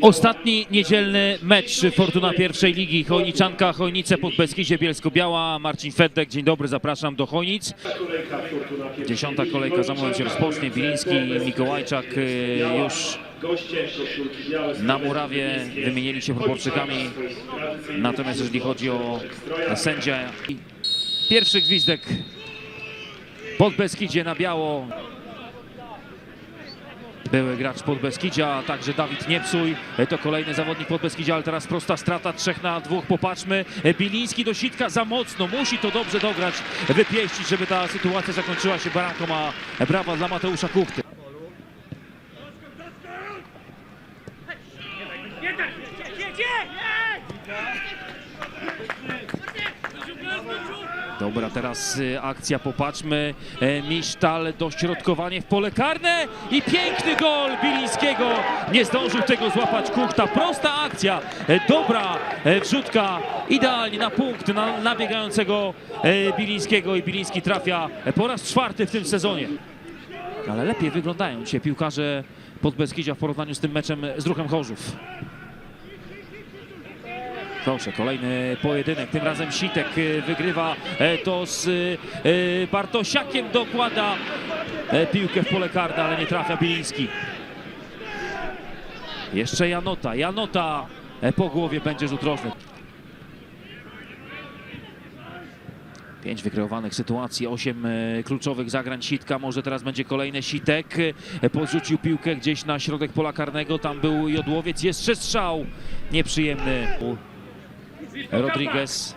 Ostatni niedzielny mecz Fortuna pierwszej ligi Chojniczanka, Chojnice pod Beskidzie Bielsko-Biała. Marcin Feddek, dzień dobry, zapraszam do Chojnic. Dziesiąta kolejka za moment się rozpocznie. Biliński i Mikołajczak y, już na murawie wymienili się proporczykami. Natomiast jeżeli chodzi o sędzia, pierwszy gwizdek pod Beskidzie na biało. Były gracz pod Beskidzia, a także Dawid Niepsuj. To kolejny zawodnik pod Beskidzia, ale teraz prosta strata, trzech na dwóch. Popatrzmy, Biliński do sitka za mocno. Musi to dobrze dograć, wypieścić, żeby ta sytuacja zakończyła się bramką, a brawa dla Mateusza Kuchty. Teraz y, akcja, popatrzmy. E, Misztal, dośrodkowanie w pole karne i piękny gol Bilińskiego. Nie zdążył tego złapać Kuchta. Prosta akcja, e, dobra e, wrzutka, idealnie na punkt na nabiegającego e, Bilińskiego i Biliński trafia e, po raz czwarty w tym sezonie. Ale lepiej wyglądają dzisiaj piłkarze pod Beskidzia w porównaniu z tym meczem z Ruchem Chorzów. Proszę, kolejny pojedynek. Tym razem Sitek y, wygrywa e, to z y, Bartosiakiem. Dokłada e, piłkę w pole karne, ale nie trafia Biliński. Jeszcze Janota. Janota e, po głowie będzie rzut rożny. Pięć wykreowanych sytuacji, osiem e, kluczowych zagrań Sitka. Może teraz będzie kolejny Sitek. E, Podrzucił piłkę gdzieś na środek pola karnego. Tam był Jodłowiec. Jeszcze strzał nieprzyjemny. Rodriguez.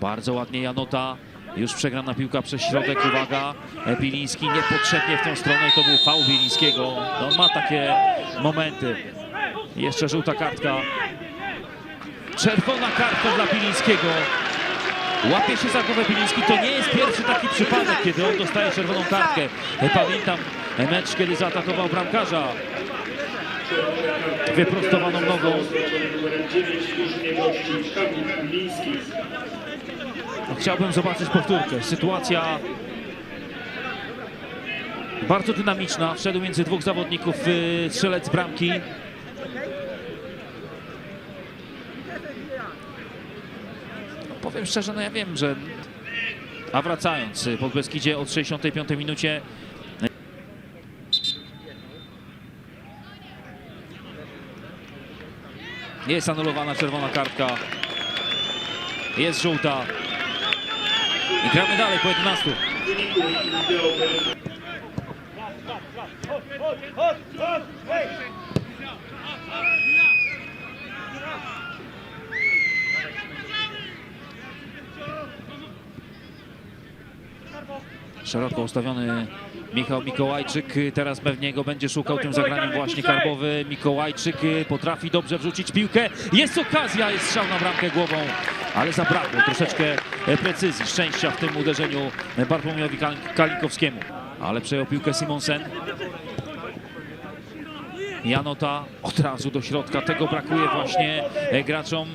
Bardzo ładnie Janota. Już przegrana piłka przez środek. Uwaga. Biliński niepotrzebnie w tą stronę i to był faul Bilińskiego. No, on ma takie momenty. Jeszcze żółta kartka. Czerwona kartka dla Bilińskiego. Łapie się za głowę Biliński. To nie jest pierwszy taki przypadek, kiedy on dostaje czerwoną kartkę. E, Pamiętam mecz, kiedy zaatakował bramkarza wyprostowaną nogą. No, Chciałbym zobaczyć powtórkę. Sytuacja bardzo dynamiczna. Wszedł między dwóch zawodników y, strzelec bramki. No, powiem szczerze, no ja wiem, że... A wracając, y, pod Beskidzie od 65 minucie Jest anulowana czerwona kartka. Jest żółta. I gramy dalej po 11. Szeroko ustawiony Michał Mikołajczyk. Teraz pewnie go będzie szukał tym zagraniem właśnie karbowy. Mikołajczyk potrafi dobrze wrzucić piłkę. Jest okazja, jest strzał na bramkę głową, ale zabrakło troszeczkę precyzji, szczęścia w tym uderzeniu Bartłomiejowi Kal- Kalinkowskiemu. Ale przejął piłkę Simonsen. Janota od razu do środka. Tego brakuje właśnie e, graczom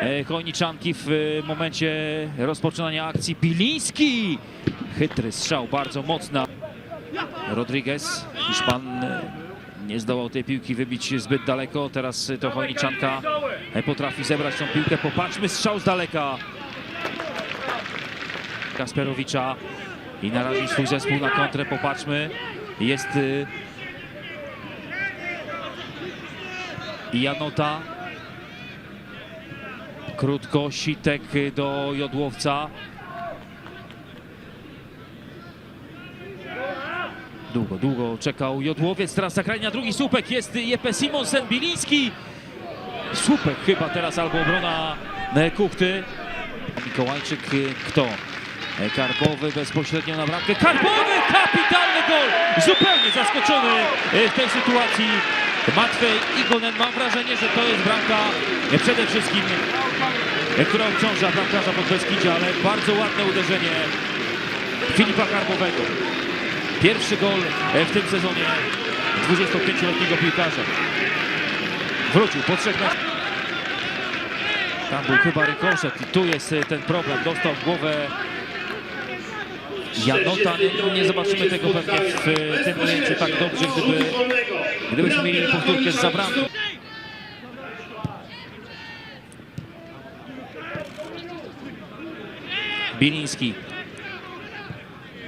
e, Chojniczanki w e, momencie rozpoczynania akcji. Biliński! Chytry strzał, bardzo mocna. Rodriguez, Hiszpan e, nie zdołał tej piłki wybić zbyt daleko. Teraz to Chojniczanka e, potrafi zebrać tą piłkę. Popatrzmy, strzał z daleka. Kasperowicza i naraził swój zespół na kontrę. Popatrzmy, jest e, Janota. Krótko, Sitek do Jodłowca. Długo, długo czekał Jodłowiec. Teraz zagranie na drugi słupek. Jest Jeppe Simonsen, Biliński. Słupek chyba teraz albo obrona Kuchty. Mikołajczyk, e, kto? E, Karbowy bezpośrednio na bramkę. Karbowy! Kapitalny gol! Zupełnie zaskoczony e, w tej sytuacji Matwej Igonen. Mam wrażenie, że to jest bramka e, przede wszystkim, która obciąża bramkarza pod Beskidzie, ale bardzo ładne uderzenie Filipa Karbowego. Pierwszy gol e, w tym sezonie 25-letniego piłkarza. Wrócił po trzech meczach. Tam był chyba rykoszet i tu jest e, ten problem. Dostał w głowę Janota. Nie, nie zobaczymy tego pewnie w tym ujęciu tak dobrze, gdyby gdybyśmy mieli powtórkę z zabramką. Biliński.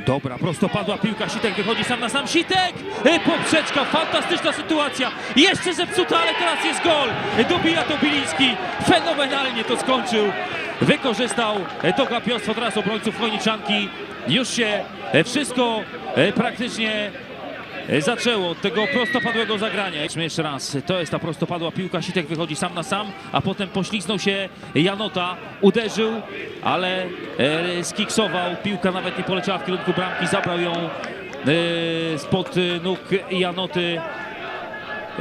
Dobra, prostopadła piłka, Sitek wychodzi sam na sam, Sitek! E, Poprzeczka, fantastyczna sytuacja, jeszcze zepsuta, ale teraz jest gol! Dobija to Biliński, fenomenalnie to skończył, wykorzystał e, to gapiostwo teraz obrońców Chojniczanki, już się e, wszystko praktycznie zaczęło od tego prostopadłego zagrania. Jeszcze raz, to jest ta prostopadła piłka, Sitek wychodzi sam na sam, a potem poślizgnął się Janota, uderzył, ale e, skiksował, piłka nawet nie poleciała w kierunku bramki, zabrał ją e, spod e, nóg Janoty.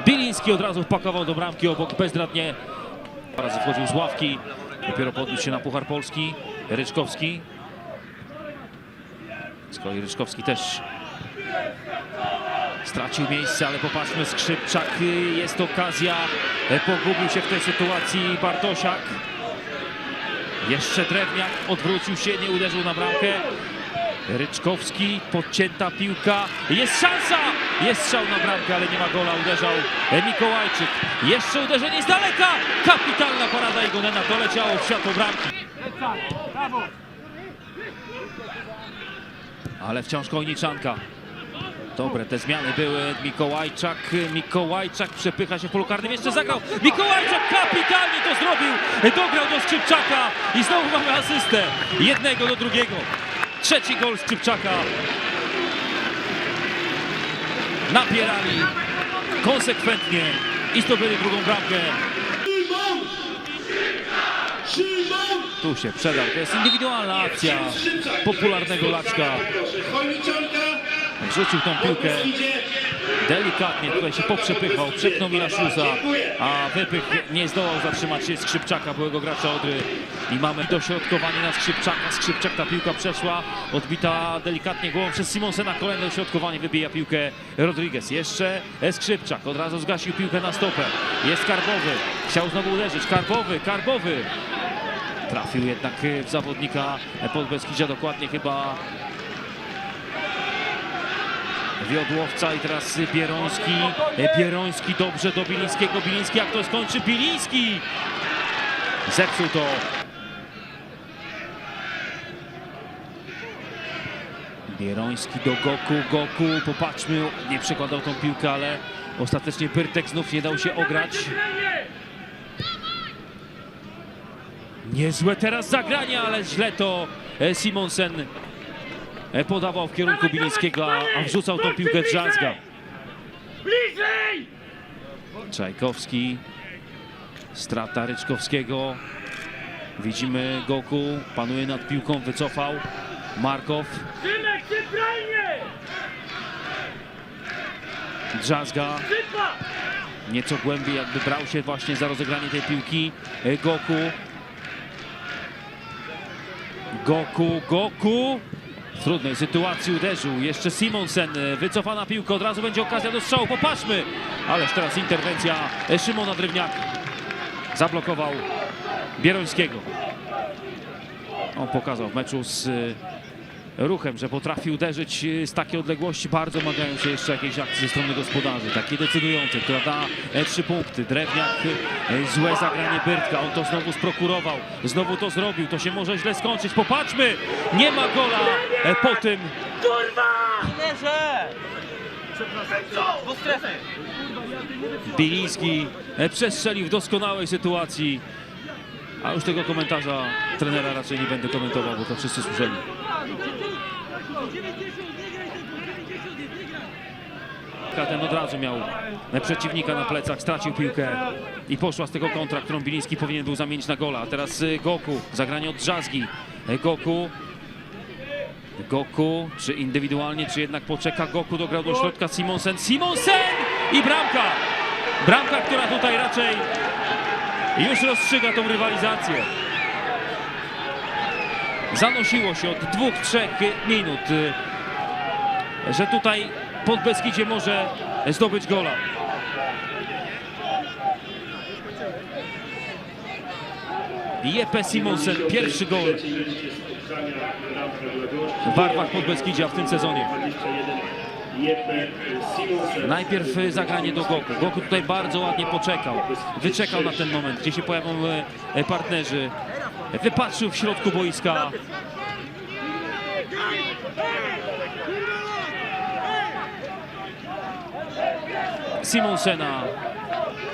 Biliński od razu wpakował do bramki obok bezradnie. Razy wchodził z ławki, dopiero podniósł się na Puchar Polski. Ryczkowski. Z kolei Ryczkowski też stracił miejsce, ale popatrzmy, Skrzypczak, y, jest okazja, E, pogubił się w tej sytuacji Bartosiak. Jeszcze Drewniak odwrócił się, nie uderzył na bramkę. Ryczkowski, podcięta piłka, jest szansa! Jest strzał na bramkę, ale nie ma gola, uderzał e, Mikołajczyk. Jeszcze uderzenie z daleka! Kapitalna parada Igonena, to leciało w światło bramki. Ale wciąż Kojniczanka. Dobre te zmiany były. Mikołajczak, Mikołajczak przepycha się w polu karnym, jeszcze zagrał. Mikołajczak kapitalnie to zrobił. Dograł do Skrzypczaka i znowu mamy asystę. Jednego do drugiego. Trzeci gol Skrzypczaka. Napierali konsekwentnie i zdobyli drugą bramkę. Tu się przedał. To jest indywidualna akcja popularnego Laczka. Wrzucił tą piłkę. Delikatnie tutaj się poprzepychał, przepnął Milaszusa, a wypych nie zdołał zatrzymać się Skrzypczaka, byłego gracza Odry. I mamy dośrodkowanie na Skrzypczaka. Skrzypczak, ta piłka przeszła, odbita delikatnie głową przez Simonsena. Kolejne dośrodkowanie, wybija piłkę Rodriguez. Jeszcze Skrzypczak, od razu zgasił piłkę na stopę. Jest Karbowy, chciał znowu uderzyć. Karbowy, Karbowy. Trafił jednak w zawodnika Podbeskidzia, dokładnie chyba Wiodłowca i teraz Bieroński. Bieroński dobrze do Bilińskiego. Biliński jak to skończy? Biliński! Zepsuł to. Bieroński do Goku. Goku, popatrzmy, nie przekładał tą piłkę, ale ostatecznie Pyrtek znów nie dał się ograć. Niezłe teraz zagranie, ale źle to e, Simonsen e, podawał w kierunku Bilińskiego, a wrzucał tą piłkę Drzazga. Czajkowski, strata Ryczkowskiego. Widzimy Goku, panuje nad piłką, wycofał. Markow! Drzazga, nieco głębiej jakby brał się właśnie za rozegranie tej piłki. E, Goku. Goku, Goku. W trudnej sytuacji uderzył. Jeszcze Simonsen. Wycofana piłka. Od razu będzie okazja do strzału. Popatrzmy. Ależ teraz interwencja Szymona Drewniaka. Zablokował Bierońskiego. On pokazał w meczu z ruchem, że potrafi uderzyć e, z takiej odległości. Bardzo domagają się jeszcze jakiejś akcji ze strony gospodarzy, takiej decydującej, która da e, trzy punkty. Drewniak, e, złe zagranie Byrtka, on to znowu sprokurował, znowu to zrobił, to się może źle skończyć. Popatrzmy, nie ma gola e, po tym. Kurwa! Leżę! Biliński przestrzelił w doskonałej sytuacji. A już tego komentarza trenera raczej nie będę komentował, bo to wszyscy słyszeli. Ten od razu miał przeciwnika na plecach, stracił piłkę i poszła z tego kontra, którą Biliński powinien był zamienić na gola. A teraz y, Goku, zagranie od Drzazgi. Y, Goku, Goku, czy indywidualnie, czy jednak poczeka Goku, dograł do środka Simonsen, Simonsen i bramka! Bramka, która tutaj raczej już rozstrzyga tą rywalizację. Zanosiło się od dwóch, trzech minut, że tutaj pod Beskidzie może zdobyć gola. Jeppe Simonsen, pierwszy gol w barwach Podbeskidzia w tym sezonie. Simonsen. Najpierw e, zagranie do Goku. Goku tutaj bardzo ładnie poczekał. Wyczekał na ten moment, gdzie się pojawią e, partnerzy. Wypatrzył w środku boiska. Simonsena,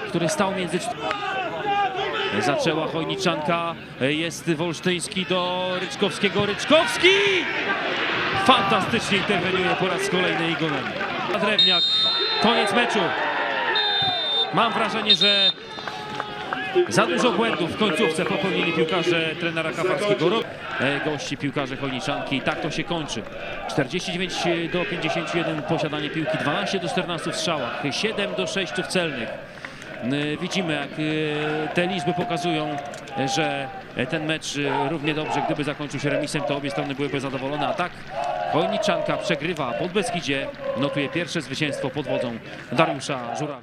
który stał między... Zaczęła Chojniczanka, jest Wolsztyński do Ryczkowskiego, Ryczkowski! Fantastycznie interweniuje po raz kolejny Igonem. Drewniak, koniec meczu. Mam wrażenie, że za dużo błędów w końcówce popełnili piłkarze trenera Kawarskiego. Ro- e, Gości piłkarze Chojniczanki tak to się kończy. 49 do 51 posiadanie piłki, 12 do 14 w strzałach, 7 do 6 w celnych. Y, Widzimy, jak y, te liczby pokazują, że ten mecz równie dobrze, gdyby zakończył się remisem, to obie strony byłyby zadowolone. A tak Chojniczanka przegrywa pod Beskidzie, notuje pierwsze zwycięstwo pod wodzą Dariusza Żurawia.